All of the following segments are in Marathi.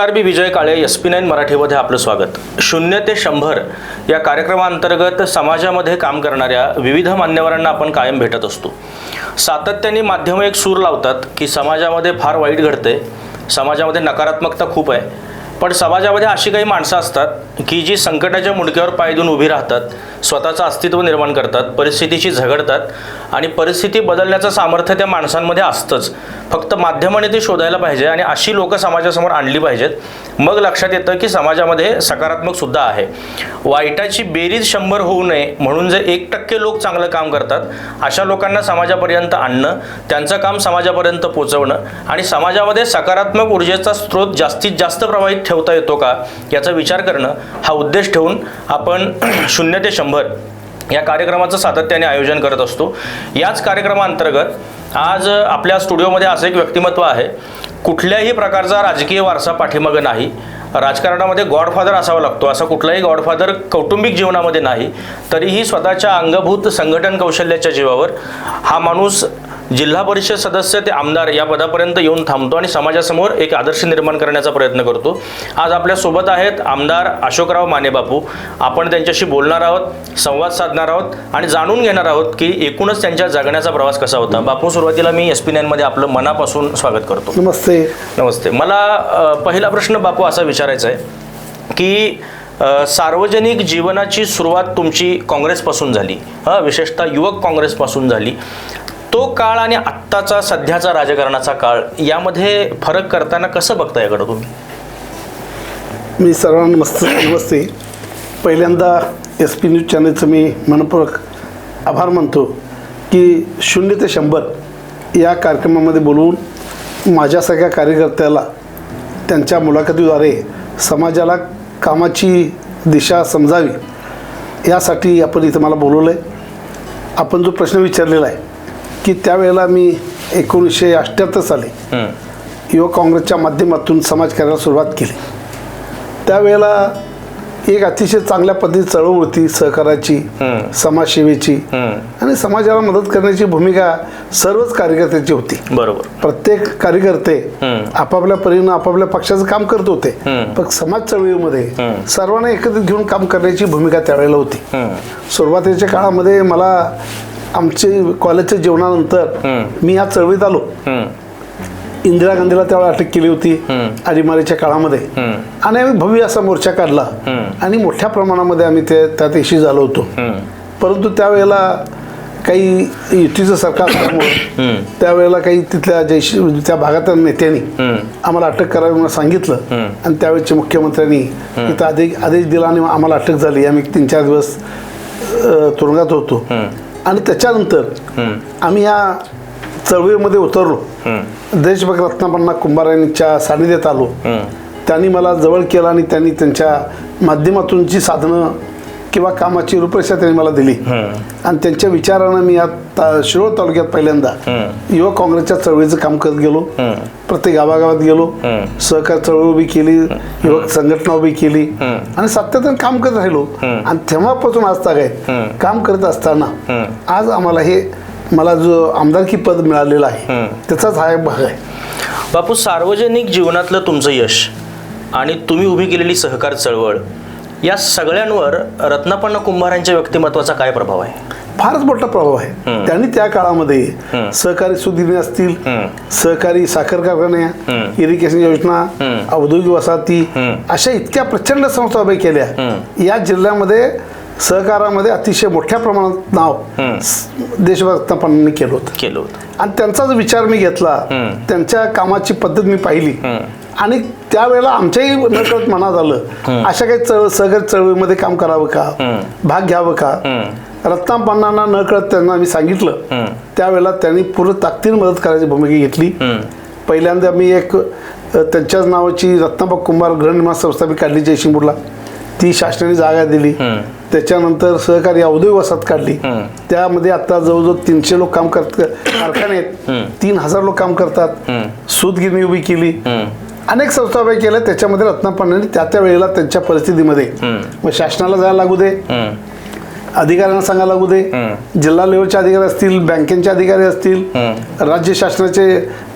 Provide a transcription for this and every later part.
RB Vijay Kale S P nine मराठीमध्ये आपलं स्वागत. शून्य ते शंभर या कार्यक्रमाअंतर्गत समाजामध्ये काम करणाऱ्या विविध मान्यवरांना आपण कायम भेटत असतो. सातत्याने माध्यमं एक सूर लावतात की समाजामध्ये फार वाईट घडते समाजामध्ये नकारात्मकता खूप आहे. पण समाजामध्ये अशी काही माणसं असतात की जी संकटाच्या मुंडक्यावर पाय देऊन उभी राहतात. स्वतःचं अस्तित्व निर्माण करतात परिस्थितीशी झगडतात आणि परिस्थिती बदलण्याचं सामर्थ्य त्या माणसांमध्ये असतंच. फक्त माध्यमाने ते शोधायला पाहिजे आणि अशी लोक समाजासमोर आणली पाहिजेत. मग लक्षात येतं की समाजामध्ये सकारात्मकसुद्धा आहे. वाईटाची बेरीज शंभर होऊ नये म्हणून जे एक टक्के लोक चांगलं काम करतात अशा लोकांना समाजापर्यंत आणणं त्यांचं काम समाजापर्यंत पोचवणं आणि समाजामध्ये सकारात्मक ऊर्जेचा स्रोत जास्तीत जास्त प्रभावित ठेवता येतो का याचा विचार करणं हा उद्देश ठेवून आपण शून्य ते शंभर या कार्यक्रमाचं सातत्याने आयोजन करत असतो. याच कार्यक्रमाअंतर्गत आज आपल्या स्टुडिओमध्ये असं एक व्यक्तिमत्व आहे. कुठल्याही प्रकारचा राजकीय वारसा पाठीमागं नाही. राजकारणामध्ये गॉडफादर असावा लागतो. असा कुठलाही गॉडफादर कौटुंबिक जीवनामध्ये नाही. तरीही स्वतःच्या अंगभूत संघटन कौशल्याच्या जीवावर हा माणूस जिल्हा परिषद सदस्य ते आमदार या पदापर्यंत येऊन थांबतो आणि समाजासमोर एक आदर्श निर्माण करण्याचा प्रयत्न करतो. आज आपल्यासोबत आहेत आमदार अशोकराव माने बापू आपण त्यांच्याशी बोलणार आहोत संवाद साधणार आहोत आणि जाणून घेणार आहोत की एकूणच त्यांच्या जगण्याचा प्रवास कसा होता. बापू सुरुवातीला मी एस पी नाईनमध्ये आपलं मनापासून स्वागत करतो. नमस्ते. नमस्ते. मला पहिला प्रश्न बापू असा विचारायचा आहे की सार्वजनिक जीवनाची सुरुवात तुमची काँग्रेसपासून झाली. हां विशेषतः युवक काँग्रेसपासून झाली. तो काळ आणि आत्ताचा सध्याचा राजकारणाचा काळ यामध्ये फरक करताना कसं बघता याकडं तुम्ही? मी सर्वांना मस्त नमस्ते पहिल्यांदा एस पी न्यूज चॅनलचं मी मनपूर्वक आभार मानतो की शून्य ते शंभर या कार्यक्रमामध्ये बोलवून माझ्या सगळ्या कार्यकर्त्याला त्यांच्या मुलाखतीद्वारे समाजाला कामाची दिशा समजावी यासाठी आपण इथं मला बोलवलं आहे आपण जो प्रश्न विचारलेला आहे की त्यावेळेला मी एकोणीसशे अठ्ठ्याहत्तर साली युवक काँग्रेसच्या माध्यमातून समाजकार्याला सुरुवात केली. त्यावेळेला एक अतिशय चांगल्या पद्धती चळवळ होती सहकाराची समाजसेवेची. आणि समाजाला मदत करण्याची भूमिका सर्वच कार्यकर्त्याची होती. बरोबर. प्रत्येक कार्यकर्ते. आपापल्या परीनं आपापल्या पक्षाचं काम करत होते. पण समाज चळवळीमध्ये. सर्वांना एकत्रित घेऊन काम करण्याची भूमिका त्यावेळेला होती. सुरुवातीच्या काळामध्ये मला आमचे कॉलेजच्या जीवनानंतर हं. मी या चळवळीत आलो. इंदिरा गांधीला त्यावेळेला अटक केली होती. आडीमारीच्या काळामध्ये. आणि आम्ही भव्य असा मोर्चा काढला. आणि मोठ्या प्रमाणामध्ये आम्ही ते त्यात यशी झालो होतो. परंतु त्यावेळेला काही युतीचं सरकार असल्यामुळे त्यावेळेला काही तिथल्या जैश त्या भागातल्या नेत्यांनी. आम्हाला अटक करावी म्हणून सांगितलं. आणि त्यावेळेच्या मुख्यमंत्र्यांनी तिथं आदेश आदेश दिला आणि आम्हाला अटक झाली. आम्ही तीन चार दिवस तुरुंगात होतो. आणि त्याच्यानंतर आम्ही या चळवळीमध्ये उतरलो. देशभक्त रत्नापण्णा कुंभार यांच्या सानिध्यात आलो. त्यांनी मला जवळ केलं आणि त्यांनी त्यांच्या माध्यमातून जी साधनं किंवा कामाची रूपरेषा त्यांनी मला दिली हं, आणि त्यांच्या विचारानं मी आता शिरोळ तालुक्यात पहिल्यांदा हं. युवक काँग्रेसच्या चळवळीचं काम करत गेलो हं, प्रत्येक गावागावात गेलो हं. सहकार चळवळ उभी केली युवक संघटना उभी केली हं. आणि सातत्यानं काम करत राहिलो हं. आणि तेव्हापासून आज काय हं. काम करत असताना हं. आज आम्हाला हे मला जो आमदारकी पद मिळालेलं आहे. त्याचाच हा एक भाग आहे बापू सार्वजनिक जीवनातलं तुमचं यश आणि तुम्ही उभी केलेली सहकार चळवळ या सगळ्यांवर रत्नापण्ण कुंभारांच्या व्यक्तिमत्वाचा काय प्रभाव आहे फारच मोठा प्रभाव आहे. त्यांनी त्या काळामध्ये. सहकारी सुदिने असतील. सहकारी साखर कारखान्या हं. इरिगेशन योजना. औद्योगिक वसाहती. अशा इतक्या प्रचंड संस्था उभ्या केल्या. या जिल्ह्यामध्ये सहकारामध्ये अतिशय मोठ्या प्रमाणात नाव. देशभक्तापणांनी केलं होतं केलं होतं आणि त्यांचा जो विचार मी घेतला. त्यांच्या कामाची पद्धत मी पाहिली. आणि त्यावेळेला आमच्याही नकळत मनात आलं अशा काही चळ सहकारी चळवळीमध्ये काम करावं का. भाग घ्यावं का. रत्नापण्णांना न कळत त्यांना मी सांगितलं. त्यावेळेला त्यांनी पूर्ण ताकदीने मदत करायची भूमिका घेतली. पहिल्यांदा मी एक त्यांच्याच नावाची रत्नाबा कुंभार गृहनिर्माण संस्था मी काढली जयशिंगपूरला ती शासनाने जागा दिली. त्याच्यानंतर सहकारी औद्योगिक वसाहत काढली. त्यामध्ये आता जवळजवळ तीनशे लोक काम करत कारखाने आहेत. तीन हजार लोक काम करतात. सूतगिरणी उभी केली. अनेक संस्था उभ्या केल्या त्याच्यामध्ये रत्नापण्णांनी त्या त्या वेळेला त्यांच्या परिस्थितीमध्ये. मग शासनाला जायला लागू दे. अधिकाऱ्यांना सांगायला लागू दे. जिल्हा लेवलचे अधिकारी असतील बँकेचे अधिकारी असतील. राज्य शासनाचे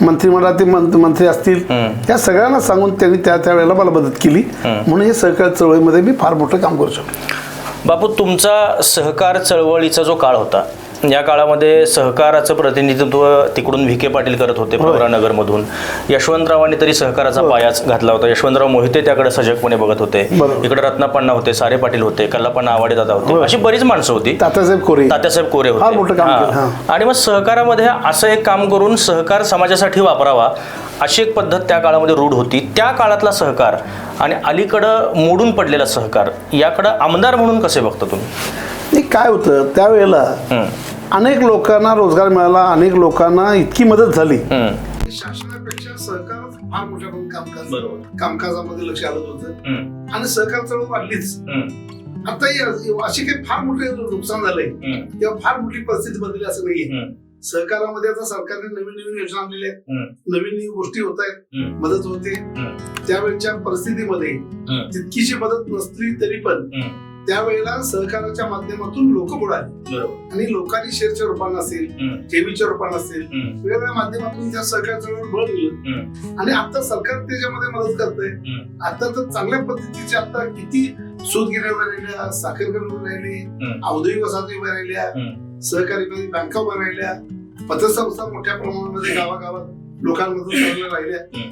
मंत्रिमंडळातील मंत- मंत्री असतील. या सगळ्यांना सांगून त्यांनी त्या त्या वेळेला मला मदत केली म्हणून हे सहकार चळवळीमध्ये मी फार मोठं काम करू शकतो बापू तुमचा सहकार चळवळीचा जो काळ होता या काळामध्ये सहकाराचं प्रतिनिधित्व तिकडून व्ही के पाटील करत होते प्रवरानगरमधून यशवंतरावांनी तरी सहकाराचा पायाच घातला होता. यशवंतराव मोहिते त्याकडे सजगपणे बघत होते. इकडे रत्नापण्णा होते सारे पाटील होते कल्लापण्णा आवाडे दादा होते. अशी बरीच माणसं होती. तात्यासाहेब कोरे. तात्यासाहेब कोरे फार मोठं काम केलं, हा. हां. आणि मग सहकारामध्ये असं एक काम करून सहकार समाजासाठी वापरावा अशी एक पद्धत त्या काळामध्ये रूढ होती. त्या काळातला सहकार आणि अलीकडं मोडून पडलेला सहकार याकडं आमदार म्हणून कसे बघता तुम्ही? नाही काय होतं त्यावेळेला. अनेक लोकांना रोजगार मिळाला अनेक लोकांना इतकी मदत झाली. शासनापेक्षा सहकार फार मोठ्या प्रमाणात कामकाज. कामकाजामध्ये लक्ष आलं होतं. आणि सहकार चळवळ वाढलीच. आता या- अशी काही फार मोठे नुकसान झालंय. किंवा फार मोठी परिस्थिती बदलली असं नाहीये. सहकारामध्ये आता सरकारने नवीन नवीन योजना आणलेल्या आहेत. नवीन नवीन गोष्टी होत आहेत. मदत होते. त्यावेळच्या परिस्थितीमध्ये. तितकीशी मदत नसली तरी पण. त्यावेळेला सहकाराच्या माध्यमातून लोक बरोबर. आणि लोकांनी शेअरच्या रूपानं असेल. ठेवीच्या रूपानं असेल. वेगवेगळ्या माध्यमातून त्या सरकारचं बळ दिलं. आणि आता सरकार त्याच्यामध्ये मदत करतंय. आता तर चांगल्या पद्धतीचे आता किती सूत गिरण्या राहिल्या साखर गिरण्या राहिली. औद्योगिक वसाहती उभ्या राहिल्या. सहकारी बँका उभ्या राहिल्या पतसंस्था मोठ्या प्रमाणामध्ये गावागावात लोकांमधून चालल्या राहिल्या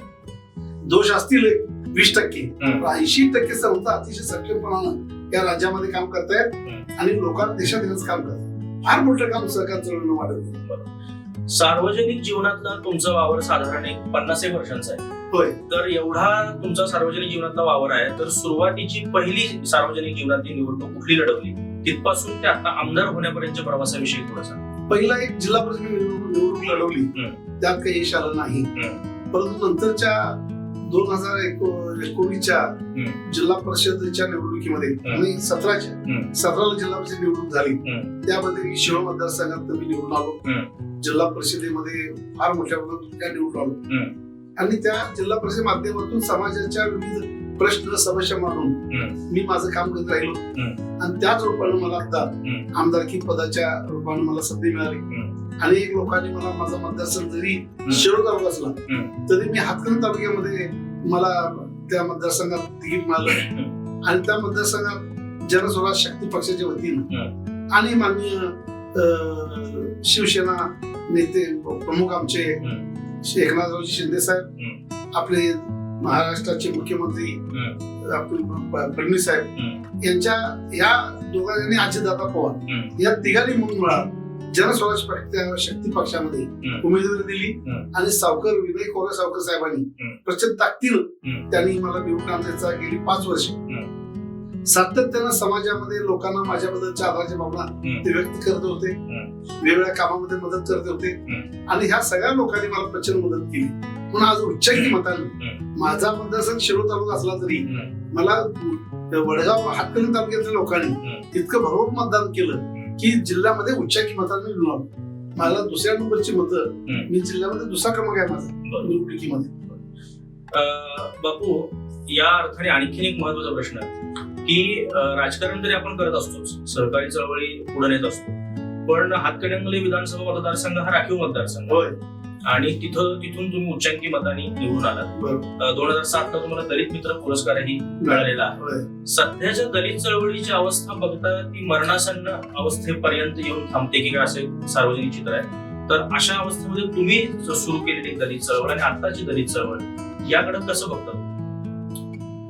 दोष असतील वीस टक्के. ऐंशी टक्के संस्था अतिशय सक्षमपणानं या राज्यामध्ये काम करतायत. आणि लोकांना देशात काम करतात फार मोठं काम सरकार वाढवलं. सार्वजनिक जीवनातला तुमचा वावर साधारण एक पन्नास एक वर्षांचा आहे. होय. तर एवढा तुमचा सार्वजनिक जीवनातला वावर आहे तर सुरुवातीची पहिली सार्वजनिक जीवनातली निवडणूक कुठली लढवली? तिथपासून ते आता आमदार होण्यापर्यंतच्या प्रवासाविषयी थोडंसं. पहिला एक जिल्हा परिषद निवडणूक लढवली. त्यात काही यश आलं नाही. परंतु नंतरच्या दोन हजार एकोणीसच्या. जिल्हा परिषदेच्या निवडणुकीमध्ये. आणि सतराच्या. सतराला जिल्हा परिषद निवडणूक झाली. त्यामध्ये मी शिव मतदारसंघात मी निवडून आलो. जिल्हा परिषदेमध्ये फार मोठ्या प्रमाणात निवडून आलो. आणि त्या जिल्हा परिषद माध्यमातून समाजाच्या विविध प्रश्न समस्या मांडून. मी माझं काम करत राहिलो. आणि त्याच रूपानं मला आता. आमदारकी पदाच्या रूपानं मला संधी मिळाली. अनेक लोकांनी मला माझा मतदारसंघ जरी. शिरो तालुका असला. तरी मी हातकण तालुक्यामध्ये मला त्या मतदारसंघात तिकीट मिळालं. आणि त्या मतदारसंघात जनस्वराज शक्ती पक्षाच्या वतीनं आणि माननीय शिवसेना नेते प्रमुख आमचे. एकनाथरावजी शिंदे साहेब. आपले महाराष्ट्राचे मुख्यमंत्री फडणवीस साहेब. यांच्या या दोघांनी अजितदादा पवार हम्म. या तिघांनी म्हणून मला जनस्वराज शक्ती पक्षामध्ये. उमेदवारी दिली. आणि सावकर विनय कोरे सावकर साहेबांनी. प्रचंड ताकदीनं. त्यांनी मला निवडून आणण्याचा गेली पाच वर्ष सातत्यानं समाजामध्ये लोकांना माझ्याबद्दलच्या आदराच्या भावना. ते व्यक्त करत होते. वेगवेगळ्या कामामध्ये मदत करत होते. आणि ह्या सगळ्या लोकांनी मला प्रचंड मदत केली म्हणून आज उच्चांकी मतानं. माझा मतदारसंघ शिरो तालुका असला तरी. मला वडगाव हातकली तालुक्यातल्या लोकांनी. इतकं भरपूर मतदान केलं. की जिल्ह्यामध्ये उच्चांकी मतांनी निवडून मला दुसऱ्या नंबरची मतं. मी जिल्ह्यामध्ये दुसरा क्रमांक आहे माझा. निवडणुकीमध्ये. बापू या अर्थाने आणखीन एक महत्त्वाचा प्रश्न आहे की राजकारण तरी आपण करत असतोच सहकारी चळवळी पुढे नेत असतो. पण हातकणंगले विधानसभा मतदारसंघ हा राखीव मतदारसंघ होय. आणि तिथं तिथून तुम्ही उच्चांकी मताने निवडून आलात. दोन हजार सात ला तुम्हाला दलित मित्र पुरस्कारही मिळालेला आहे. सध्याच्या दलित चळवळीची अवस्था बघता ती मरणासन्न अवस्थेपर्यंत येऊन थांबते की काय असे सार्वजनिक चित्र आहे. तर अशा अवस्थेमध्ये तुम्ही सुरू केलेली दलित चळवळ आणि आताची दलित चळवळ याकडे कसं बघता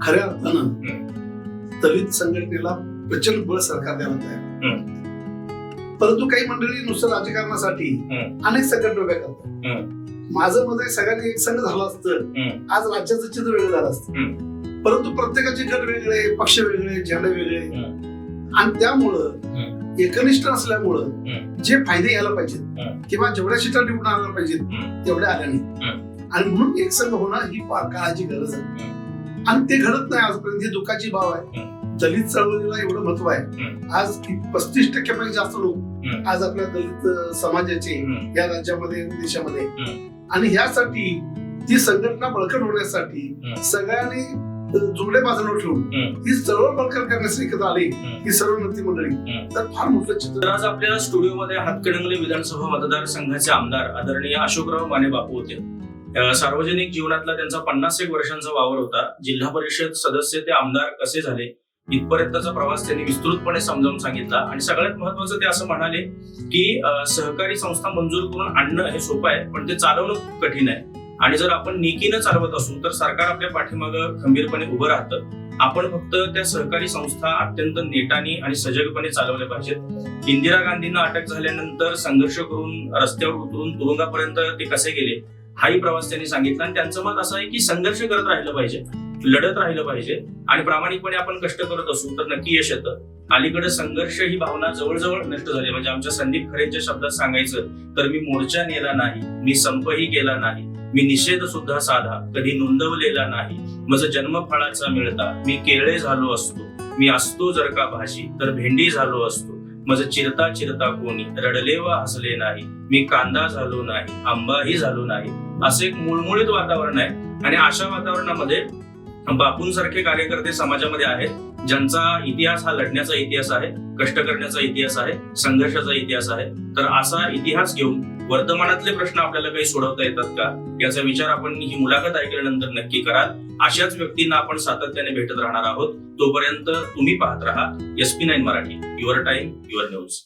खऱ्या अर्थानं दलित संघटनेला प्रचंड बळ सरकार द्यायला तयार परंतु काही मंडळी नुसतं राजकारणासाठी. अनेक संघटना उभ्या करतात माझं मत आहे सगळ्यांनी एक संघ झाला असतं. आज राज्याचं चित्र वेगळं झालं असतं. परंतु प्रत्येकाचे गट वेगळे पक्ष वेगळे झेंडे वेगळे आणि त्यामुळं एकनिष्ठ असल्यामुळं. जे फायदे घ्यायला पाहिजेत. किंवा जेवढ्या सीटा निवडून आणायला पाहिजेत. तेवढ्या आल्या नाही आणि म्हणून एक संघ होणं ही फार काळाची गरज आहे. आणि ते घडत नाही आजपर्यंत ही दुःखाची बाब आहे. दलित चळवळीला एवढं महत्त्व आहे. आज पस्तीस टक्क्यापेक्षा जास्त लोक. आज आपल्या दलित समाजाचे. या राज्यामध्ये देशामध्ये. आणि ह्यासाठी ती संघटना बळकट होण्यासाठी. सगळ्यांनी जुगडे बाजूला ठेवून ही चळवळ बळकट करण्यासाठी एकत्र आली. ही सर्व नेते मंडळी. तर फार मोठं चित्र तर आज आपल्याला स्टुडिओमध्ये हातकणंगले विधानसभा मतदारसंघाचे आमदार आदरणीय अशोकराव माने बापू होते सार्वजनिक जीवनातला त्यांचा पन्नास एक वर्षांचा वावर होता जिल्हा परिषद सदस्य ते आमदार कसे झाले इथपर्यंतचा प्रवास त्यांनी विस्तृतपणे समजावून सांगितला. आणि सगळ्यात महत्वाचं ते असं म्हणाले की सहकारी संस्था मंजूर करून आणणं हे सोपं आहे पण ते चालवणं खूप कठीण आहे. आणि जर आपण नेकीनं चालवत असू तर सरकार आपल्या पाठीमागं खंबीरपणे उभं राहतं. आपण फक्त त्या सहकारी संस्था अत्यंत नेटाने आणि सजगपणे चालवल्या पाहिजेत. इंदिरा गांधींना अटक झाल्यानंतर संघर्ष करून रस्त्यावर उतरून तुरुंगापर्यंत ते कसे गेले हाही प्रवास त्यांनी सांगितला. आणि त्यांचं मत असं आहे की संघर्ष करत राहिलं पाहिजे. लढत राहिलं पाहिजे आणि प्रामाणिकपणे आपण कष्ट करत असू तर नक्की यश येतं. अलीकडे संघर्ष ही भावना जवळजवळ नष्ट झाली. म्हणजे आमच्या संदीप खरेच्या शब्दात सांगायचं तर मी मोर्चा नेला नाही मी संपही केला नाही मी निषेध सुद्धा साधा कधी नोंदवलेला नाही. माझं जन्मफळाचा मिळता मी केळे झालो असतो. मी असतो जर का भाजी तर भेंडी झालो असतो. माझं चिरता चिरता कोणी रडले व हसले नाही. मी कांदा झालो नाही आंबाही झालो नाही. असं एक मुळमुळीत वातावरण आहे. आणि अशा वातावरणामध्ये बापूंसारखे कार्यकर्ते समाजामध्ये आहेत ज्यांचा इतिहास हा लढण्याचा इतिहास आहे कष्ट करण्याचा इतिहास आहे संघर्षाचा इतिहास आहे तर असा इतिहास घेऊन वर्तमानातले प्रश्न आपल्याला काही सोडवता येतात का? याचा विचार आपण ही मुलाखत ऐकल्यानंतर नक्की कराल. अशाच व्यक्तींना आपण सातत्याने भेटत राहणार आहोत. तोपर्यंत तुम्ही पाहत राहा S P nine Marathi. Your time your news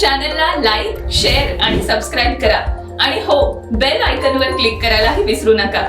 चॅनलला लाईक शेअर आणि सबस्क्राईब करा. आणि हो बेल आयकनवर क्लिक करायलाही विसरू नका.